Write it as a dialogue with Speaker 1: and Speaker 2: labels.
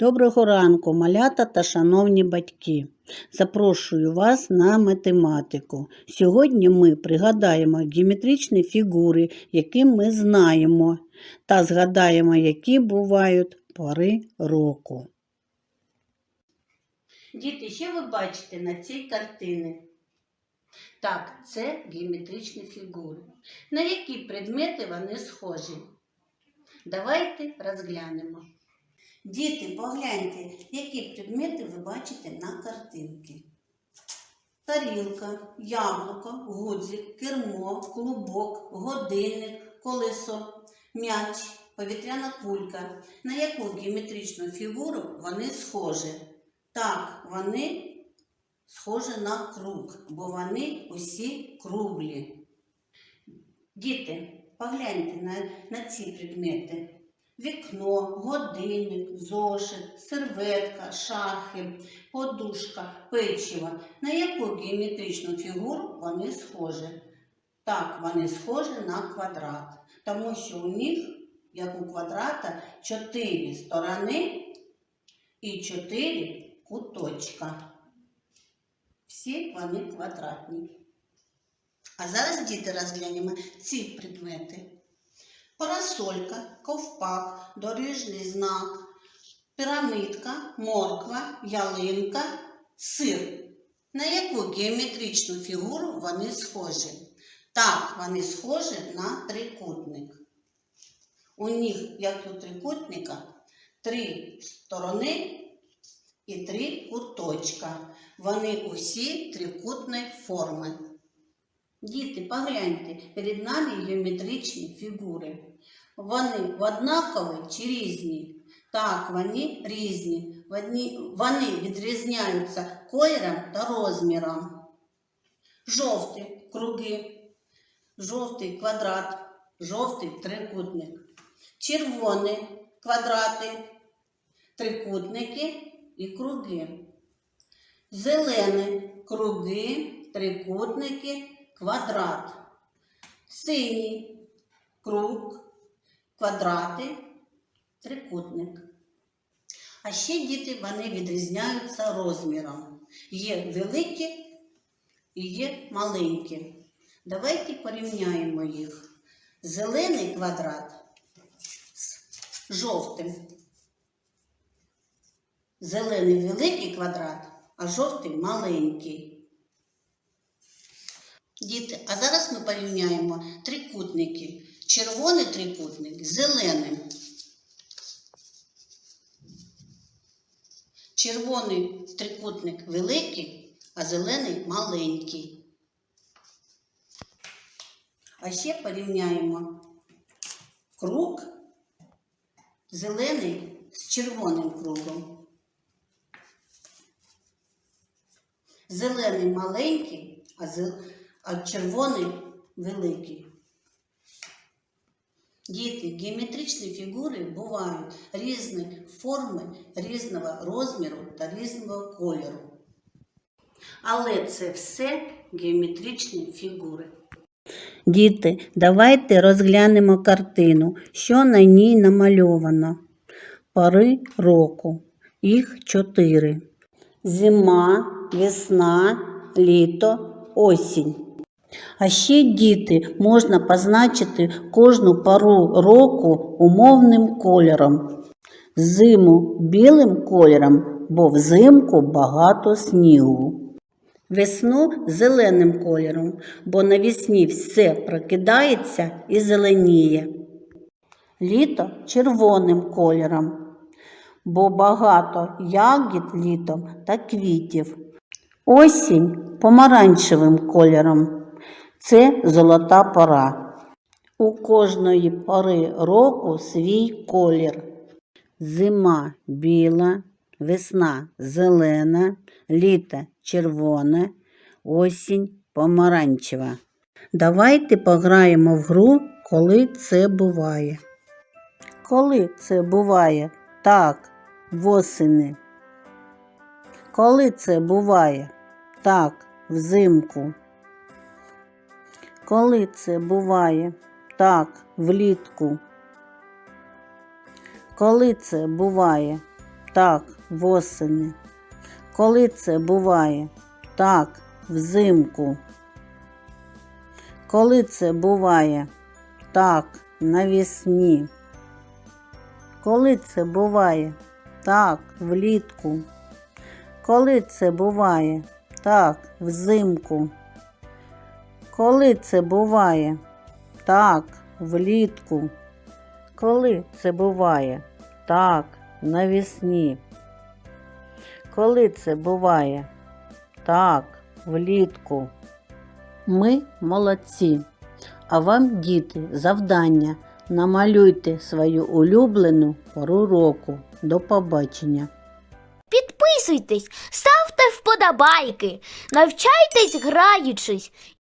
Speaker 1: Доброго ранку, малята та шановні батьки. Запрошую вас на математику. Сьогодні ми пригадаємо геометричні фігури, які ми знаємо, та згадаємо, які бувають пори року. Діти, що ви бачите на цій картині? Так, це геометричні фігури. На які предмети вони схожі? Давайте розглянемо. Діти, погляньте, які предмети ви бачите на картинці. Тарілка, яблуко, гудзик, кермо, клубок, годинник, колесо, м'яч, повітряна кулька. На яку геометричну фігуру вони схожі? Так, вони схожі на круг, бо вони усі круглі. Діти, погляньте на, на ці предмети. Вікно, годинник, зошит, серветка, шахи, подушка, печиво. На яку геометричну фігуру вони схожі? Так, вони схожі на квадрат, тому що у них, як у квадрата, чотири сторони і чотири куточка. Всі вони квадратні. А зараз, діти, розглянемо ці предмети. Парасолька, ковпак, доріжний знак, пірамидка, морква, ялинка, сир. На яку геометричну фігуру вони схожі? Так, вони схожі на трикутник. У них, як у трикутника, три сторони і три куточка. Вони усі трикутної форми. Діти, погляньте, перед нами геометричні фігури. Вони однакові чи різні? Так, вони різні. Вони, відрізняються кольором та розміром. Жовті круги, жовтий квадрат, жовтий трикутник. Червоні квадрати, трикутники і круги. Зелені круги, трикутники, квадрат. Синій круг, квадрати, трикутник. А ще діти вони відрізняються розміром. Є великі і є маленькі. Давайте порівняємо їх. Зелений квадрат з жовтим. Зелений великий квадрат, а жовтий маленький. Діти, а зараз ми порівняємо трикутники. Червоний трикутник з зеленим. Червоний трикутник великий, а зелений маленький. А ще порівняємо круг зелений з червоним кругом. Зелений маленький, а, зе... а червоний великий. Діти, геометричні фігури бувають різні форми, різного розміру та різного кольору. Але це все геометричні фігури. Діти, давайте розглянемо картину, що на ній намальовано. Пори року. Їх чотири. Зима, весна, літо, осінь. А ще діти можна позначити кожну пору року умовним кольором. Зиму білим кольором, бо взимку багато снігу. Весну зеленим кольором, бо навесні все прокидається і зеленіє. Літо червоним кольором, бо багато ягід літом та квітів. Осінь помаранчевим кольором. Це золота пора. У кожної пори року свій колір. Зима біла, весна зелена, літо червоне, осінь помаранчева. Давайте пограємо в гру, коли це буває. Коли це буває? Так, восени. Коли це буває? Так, взимку. Коли це буває? Так, влітку. Коли це буває? Так, восени. Коли це буває? Так, взимку. Коли це буває? Так, навесні. Коли це буває? Так, влітку. Коли це буває? Так, взимку. Коли це буває? Так, влітку. Коли це буває? Так, навесні. Коли це буває? Так, влітку. Ми молодці. А вам, діти, завдання. Намалюйте свою улюблену пору року. До побачення.
Speaker 2: Підписуйтесь, ставте вподобайки, навчайтесь граючись